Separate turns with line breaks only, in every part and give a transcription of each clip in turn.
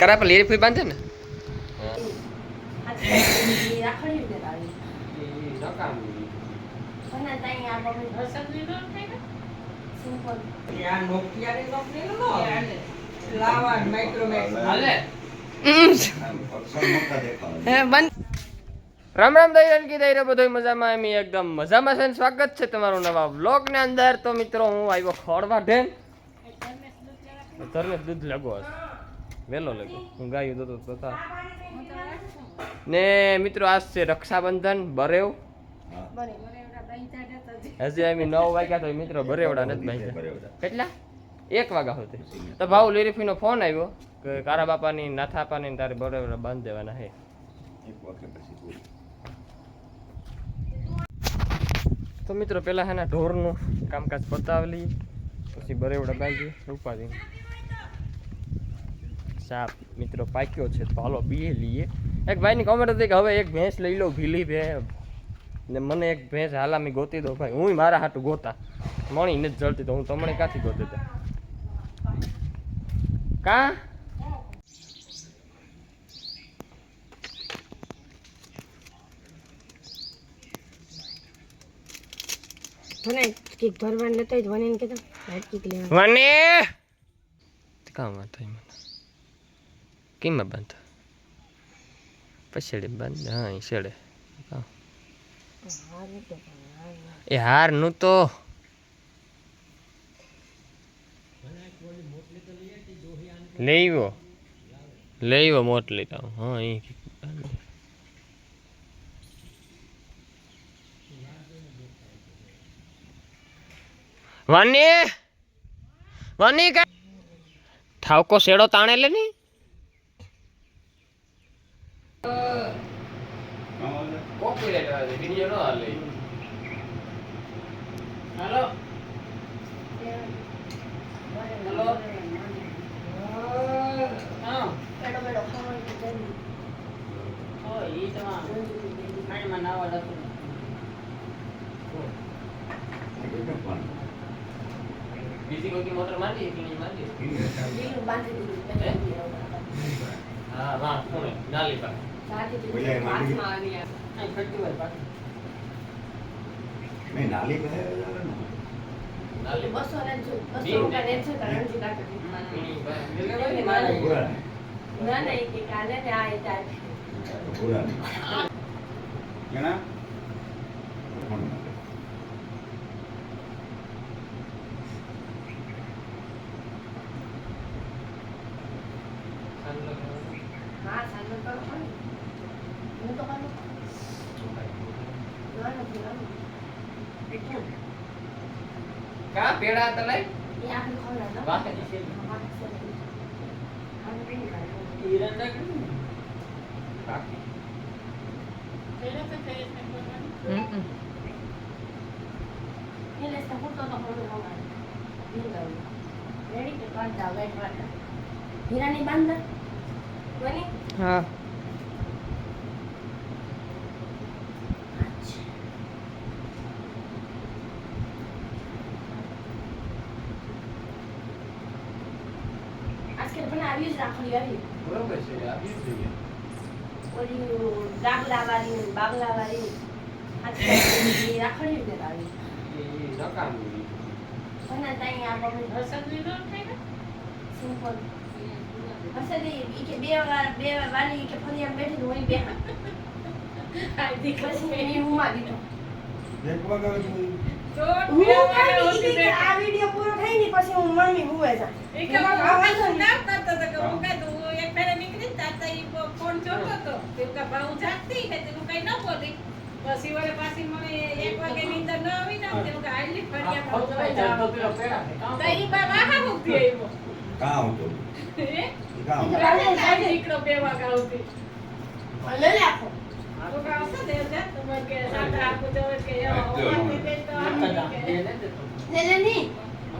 કરા પર લેરી ફૂઈ બાંધે ને રામ રામ દઈ કી દઈ બધો મજામાં એમ એકદમ મજામાં છે સ્વાગત છે તમારું નવા બ્લોગ ને અંદર. તો મિત્રો હું આવ્યો ખોડવા ઢેન ધર્મેશ દૂધ લાગો હશે. વહેલો લાગ્યો. હું ગાયું દોતો તો ને મિત્રો, આજ છે રક્ષાબંધન, બરેવ. હજી અમે નવ વાગ્યા તો મિત્રો બરેવડા નથી ભાઈ કેટલા? એક વાગ્યા હોતે તો ભાવ લીરીફીનો ફોન આવ્યો કે કારા બાપાની, નાથા બાપાની તારે બરેવડા બાંધ દેવાના હે. તો મિત્રો, પેલા હેના ઢોરનું કામકાજ પતાવી પછી બરેવડા બાંધી ઉપાડી સાપ મિત્રો પાક્યો છે તો હાલો બીએ લઈએ. એક ભાઈની કોમેન્ટ હતી કે હવે એક ભેંસ લઈ લો ભીલી ભે ને મને એક ભેંસ હાલામી ગોતી દો ભાઈ હું મારા હાટું ગોતા. મણી નથી જળતી તો હું તમને ક્યાંથી ગોતી દો કા?
ભરવાની લેતા ભરવાન લેતો હોય વને કીધું લાઈટ કીક લેવા.
વને કામ થઈ મને કેમાં બંધ પછેડે બંધ હા છેડે. એ હારનું તો લેવો લેવો મોટલી તો હા એ વાની વાની ઠાવકો શેડો તાણે લે ની
હા જતું
બીજી કોઈ મોટર મારી કે નહીં હા વાહ કોણે નાલી પા
અહીં ફરતી હોય પાછું
નાલી
બસો ને બસો રૂપિયા ને છે તો રણજી કાકા ના ના એક કાલે ને આ એ તાર હા સાંજે કરો પણ હું તો કરું ના નથી ના એટલું
કા પેડા તલાઈ
એ આપણે ખવડાવતા
વાહ
હીરા ના કર્યું
એટલે તો હું. તો તો ખવડું રેડી કે કાઢ જાવ હીરાની બાંધર બની?
હા
આજકાલ પણ આવી જ રાખડી આવી
બરોબર છે આપી જોઈએ.
ઓલી ડાબલા વાળી બાબલા વાળી રાખડી જ આવી
એ નકામું
અને ત્યાં આ બબુ
વરસાદની ન ને?
સિમ્પલ. હશે તે કે બે વાર બે વાર વાલી કે ફરી આમ બેઠી હોય બે પછી એની દીધો.
તો
હું આ વિડિયો થઈ ને પછી હું મમ્મી હુએ જા.
એ કે હું વાંધો ના કરતો તો કે હું કાં તું એક ફેરે નીકળી તાતા ઈ ફોન જોતો તો. કે કે ભાવ જાગતી કે તું કઈ ન બોલી. પછી વળે પાછી મને એક વાગે નીંદર ન આવી ને તે કે આટલી ફરિયા ભાવ જોઈ પેડા તો ઈ બા વાહા મુક્તિ આવ્યો. હે? આ નીકળો બે વાગા આવતી
લઈ લે આપો
તો કે આવશે ને એટલે તો કે સાત રાખો તો કે એવો ઓવરથી દે તો આમ કે
લે લે ની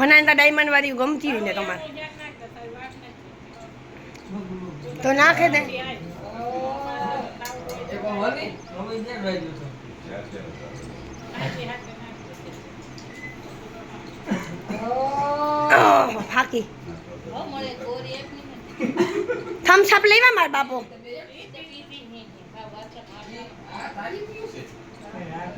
ફનાતા ડાયમંડ વાળી ગમતી હોય ને તમારે. તો નાખે દે. ફાકી. થમ્સ અપ લેવા મારા બાપો.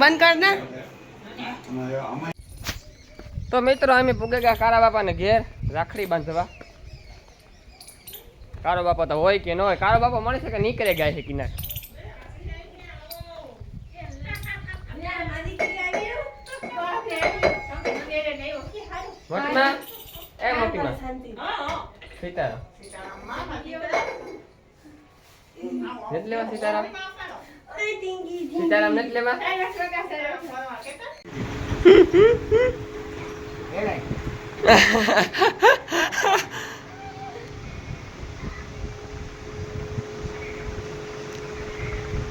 બંધ કર ને
તો મિત્રો અમે પૂગે ગયા કારા બાપાને ઘેર રાખડી બાંધવા. કારો બાપા તો હોય કે ન હોય કારો બાપા મળે છે કે નીકળે ગયા છે કિનાર? વટના? એ મોટી માં સીતારામ. નથી લેવા સીતારામ? સીતારામ નથી લેવા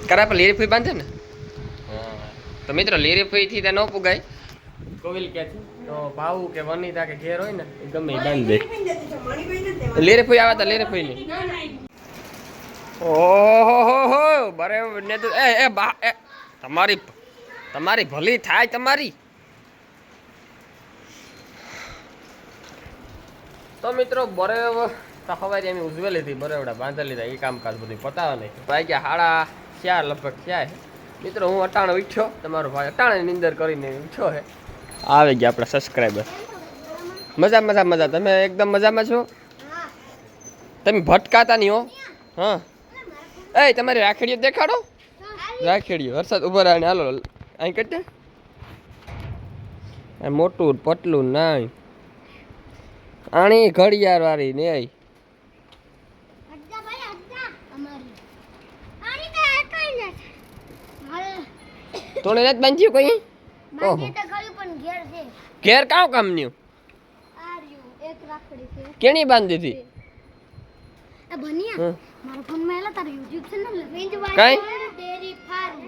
કરા પર લેરી ફૂઈ બાંધે ને? તો મિત્રો લેરી ફૂઈ થી ત્યાં ન પુગાય. કોવિલ કે છે? તો ભાવું કે વનિતા કે ઘેર હોય ને એ ગમે બાંધે. દે લીરી ફૂઈ આવે તો લીરી ફૂઈ ની ઓહો હો હો બરાબર ને તો એ એ બા એ તમારી તમારી ભલી થાય તમારી. તો મિત્રો બરેવ તો સવારે એમ ઉજવે લીધી બરેવડા બાંધી લીધા એ કામકાજ બધું પતાવે નહીં ભાઈ ગયા હાડા ક્યાં લગભગ થયા છે મિત્રો હું અટાણે ઉઠ્યો તમારો ભાઈ અટાણે નિંદર કરીને ઉઠ્યો હે. આવી ગયા આપણા સબસ્ક્રાઈબર મજા મજા મજા. તમે એકદમ મજામાં છો? તમે ભટકાતા નહીં હો. હા. એ તમારી રાખડીઓ દેખાડો. રાખડીઓ વરસાદ ઊભો રહે હાલો અહીં દે. મોટું પટલું નાય. આણી ઘડિયાળ વાળી ને આઈ તોણે નથી બાંધ્યું કઈ? ઓહો. ઘેર કામ કામન્યું કેણી બાંધી હતી? હં.
મારા એલા તારું યુટ્યુબ ચેનલ રેન્જ
કાંઈ?
ડેરી ફાર્મ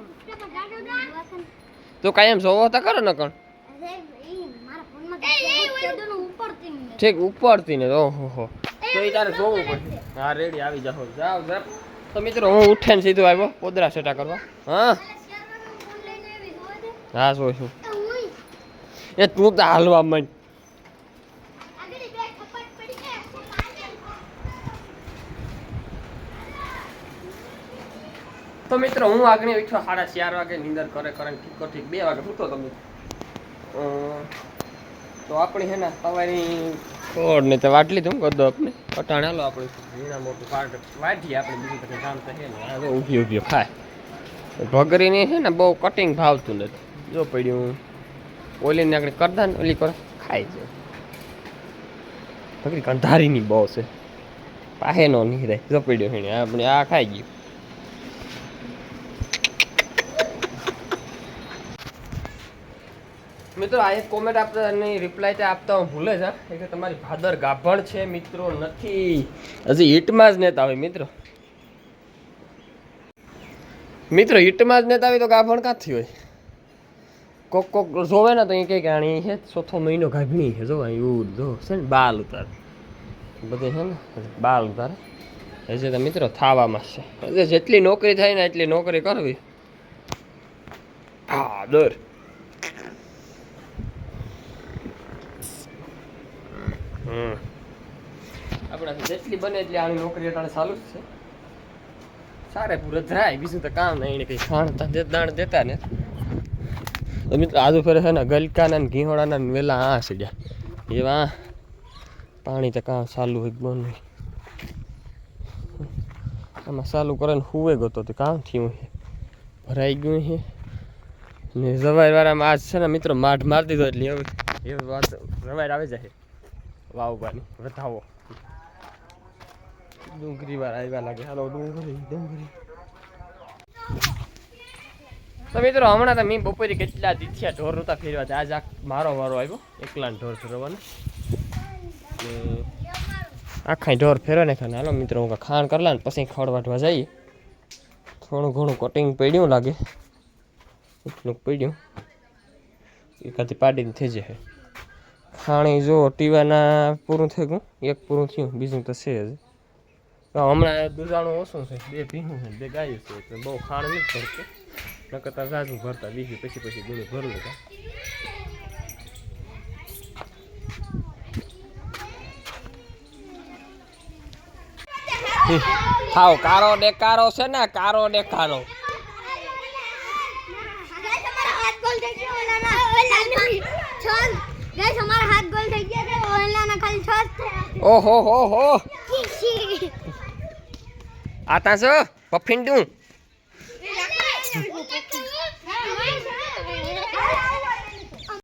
તો કાંઈ એમ જોવો તો કરો ને કણ ઠીક ઉપરથી ને ઓહો હો તો એ તારે જોવું પડશે હા રેડી આવી જાઓ જાઓ જાઓ તો મિત્રો હું ઉઠાઈને સીધો આવ્યો પોદરા સેટા કરવા હા
શેરવાનો ફોન લઈને આવી જોવા દે
હા શું શું
એ
તું તો હાલવા માંડ
આગળ બે ખપટ પડી છે
તો મિત્રો, હું આગળ ઉઠ્યો સાડા ચાર વાગે, નીંદર કરે કરે, ઠીકો ઠીક. બે વાગે સૂતો તમે. તો આપણે છે ને સવારની છોડ ને તો વાટ લીધું દો આપણે પટાણ હાલો આપણે. ઝીણા મોટું પાટ વાટીએ આપણે બીજું બધું કામ તો ને તો ઊભી ઊભી ખાય ભગરીની છે ને બહુ કટિંગ ભાવતું નથી. જો પડ્યું ઓલીને આપણે કરતા ને ઓલી કરે ખાઈ જાય ભગરી કંધારીની બહુ છે. પાહે નો નહીં રહે જો પડ્યો છે આપણે આ ખાઈ ગયું. મિત્રો, આ એક કોમેન્ટ આપતાની રિપ્લાય તે આપતા હું ભૂલે છે કે તમારી ભાદર ગાભણ છે, મિત્રો, નથી. હજી હિટમાં જ નેતા આવે મિત્રો. મિત્રો, હિટમાં જ નેતા આવી તો ગાભણ ક્યાંથી હોય? કોક કોક જોવે ને તો એ કહે કે આણી છે ચોથો મહિનો ગાભણી છે. જો એવું જો છે ને, બાલ ઉતાર. બધે છે ને, બાલ ઉતાર. હજી તો મિત્રો થાવામાં છે. જેટલી નોકરી થાય ને, એટલી નોકરી કરવી. હા દર હમ. આપણાથી જેટલી બને એટલી આની નોકરી અટાણે ચાલુ જ છે. સારે પૂરે ધરાય, બીજું તો કામ નહીં, એને કંઈ ખાણતા દે દાણ દેતા ને. તો મિત્રો, આજુ ફેરે છે ને ગલકાના ને ને વેલા આ સીડ્યા. એવા પાણી તો કાં ચાલુ હોય બંધ આમાં ચાલુ કરે ને હુવે ગયો તો કામ થયું છે ભરાઈ ગયું છે ને જવાઈ વાળામાં આજ છે ને મિત્રો, માઠ મારી દીધો એટલે હવે એ વાત રવાઈ આવે જાય. વાવવાની વધાવો ડુંગળી વાર આવ્યા લાગે. હાલો, ડુંગળી ડુંગળી. તો મિત્રો, હમણાં તો મેં બપોરે કેટલા દીથિયા ઢોર નહોતા ફેરવા હતા આજ આ મારો વારો આવ્યો. એકલા ઢોર ફેરવાનો આખા ઢોર ફેરવે ને ખાને. હાલો મિત્રો, હું ખાણ કરલા ને પછી ખડ વાટવા જઈએ. થોડું ઘણું કટિંગ પડ્યું લાગે. એટલું પડ્યું. એકાદી પાડીને થઈ જશે. ખાણી જો ટીવાના પૂરું થઈ ગયું. એક પૂરું થયું, બીજું તો છે જ. હમણાં દુધાણું ઓછું છે, બે ભીનું છે, બે ગાયું છે બહુ ખાણ નથી ભરતું. નકર તો જાજુ ભરતા બીજું, પછી પછી બધું ભરલું હતા હાવ કારો ડેકારો છે ને, કારો ડેકારો
ગાઈસ ગાઈસ અમારા હાથ ગોલ થઈ ગયા છે ઓલાના ખાલી છ. થયા
ઓહો હો હો. આતા છો પફિંડું